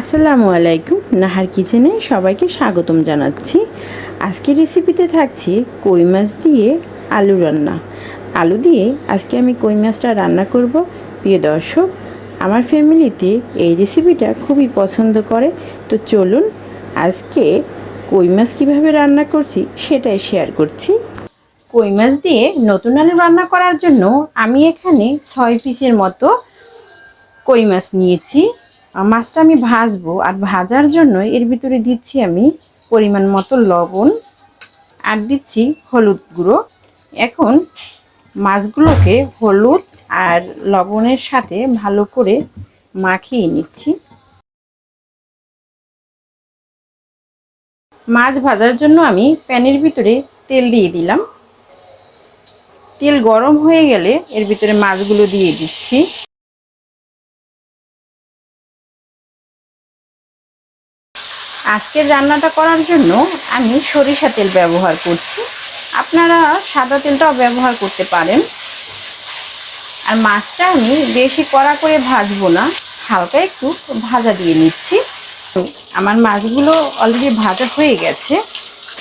আসসালামু আলাইকুম। নাহার কিচেনে সবাইকে স্বাগতম জানাচ্ছি। আজকে রেসিপিতে থাকছে কই মাছ দিয়ে আলু রান্না। আলু দিয়ে আজকে আমি কই মাছটা রান্না করব। প্রিয় দর্শক, আমার ফ্যামিলিতে এই রেসিপিটা খুবই পছন্দ করে। তো চলুন আজকে কই মাছ কীভাবে রান্না করছি সেটাই শেয়ার করছি। কই মাছ দিয়ে নতুন আলু রান্না করার জন্য আমি এখানে ছয় পিসের মতো কই মাছ নিয়েছি। মাছটা আমি ভাজবো, আর ভাজার জন্য এর ভিতরে দিচ্ছি আমি পরিমাণ মতো লবণ, আর দিচ্ছি হলুদ গুঁড়ো। এখন মাছগুলোকে হলুদ আর লবণের সাথে ভালো করে মাখিয়ে নিচ্ছি। মাছ ভাজার জন্য আমি প্যানের ভিতরে তেল দিয়ে দিলাম। তেল গরম হয়ে গেলে এর ভিতরে মাছগুলো দিয়ে দিচ্ছি। আজকের রান্নাটা করার জন্য আমি সরিষা তেল ব্যবহার করছি। আপনারা সাদা তেলটাও ব্যবহার করতে পারেন। আর মাছটা আমি বেশি কড়া করে ভাজবো না, হালকা একটু ভাজা দিয়ে নিচ্ছি। আমার মাছগুলো অলরেডি ভাজা হয়ে গেছে।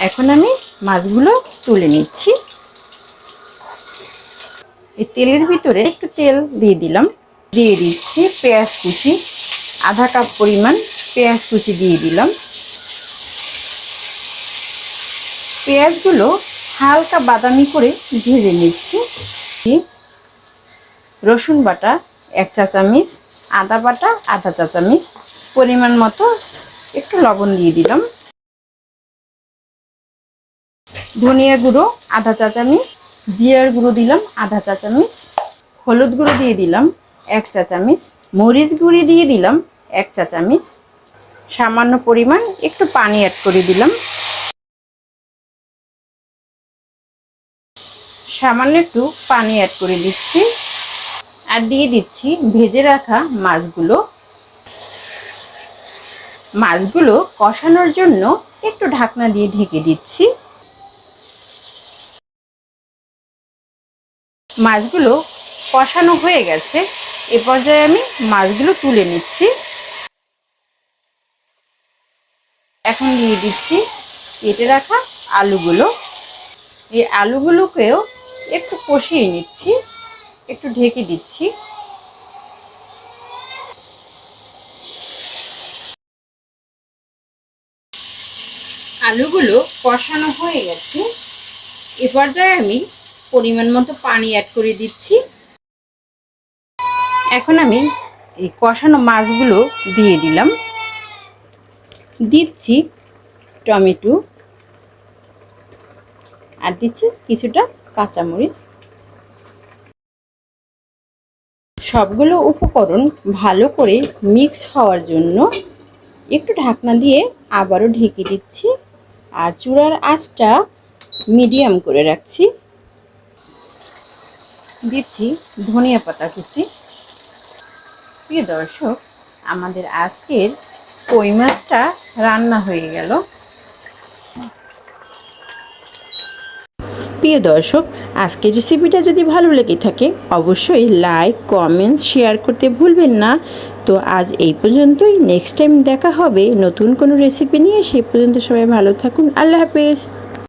এখন আমি মাছগুলো তুলে নিচ্ছি। এই তেলের ভিতরে একটু তেল দিয়ে দিলাম। দিয়ে দিচ্ছি পেঁয়াজ কুচি। আধা কাপ পরিমাণ পেঁয়াজ কুচি দিয়ে দিলাম। পেঁয়াজগুলো হালকা বাদামি করে ভেজে নিচ্ছি। রসুন বাটা, এক চা চামিচ, আদা বাটা, আধা চা চামিচ, পরিমাণ মতো একটু লবণ দিয়ে দিলাম। ধনিয়া গুঁড়ো, আধা চা চামিচ, জিরার গুঁড়ো দিলাম, আধা চা চামিচ, হলুদ গুঁড়ো দিয়ে দিলাম, এক চা চামিচ, মরিচ গুঁড়ি দিয়ে দিলাম, এক চা চামিচ, সামান্য পরিমাণ একটু পানি অ্যাড করে দিলাম। সামান্য একটু পানি অ্যাড করে দিচ্ছি। আর দিয়ে দিচ্ছি ভেজে রাখা মাছগুলো। মাছগুলো কষানোর জন্য একটু ঢাকনা দিয়ে ঢেকে দিচ্ছি। মাছগুলো কষানো হয়ে গেছে। এ পর্যায়ে আমি মাছগুলো তুলে নিচ্ছি। এখন দিয়ে দিচ্ছি কেটে রাখা আলুগুলো। এই আলুগুলোকেও একটু কষিয়ে নিচ্ছি, একটু ঢেকে দিচ্ছি। আলুগুলো কষানো হয়ে গেছে। এ পর্যায়ে আমি পরিমাণ মতো পানি অ্যাড করে দিচ্ছি। এখন আমি এই কষানো মাছগুলো দিয়ে দিলাম। দিচ্ছি টমেটো। আর দিচ্ছি কিছুটা কাঁচামরিচ। সবগুলো উপকরণ ভালো করে মিক্স হওয়ার জন্য একটু ঢাকনা দিয়ে আবারও ঢেকে দিচ্ছি আর চূড়ার আঁচটা মিডিয়াম করে রাখছি। দিচ্ছি ধনিয়া পাতা কুচি। প্রিয় দর্শক, আমাদের আজকের কই মাছটা রান্না হয়ে গেল। প্রিয় দর্শক, আজকের রেসিপিটা যদি ভালো লেগে থাকে, অবশ্যই লাইক কমেন্টস শেয়ার করতে ভুলবেন না। তো আজ এই পর্যন্তই। নেক্সট টাইম দেখা হবে নতুন কোনো রেসিপি নিয়ে। সেই পর্যন্ত সবাই ভালো থাকুন। আল্লাহ হাফেজ।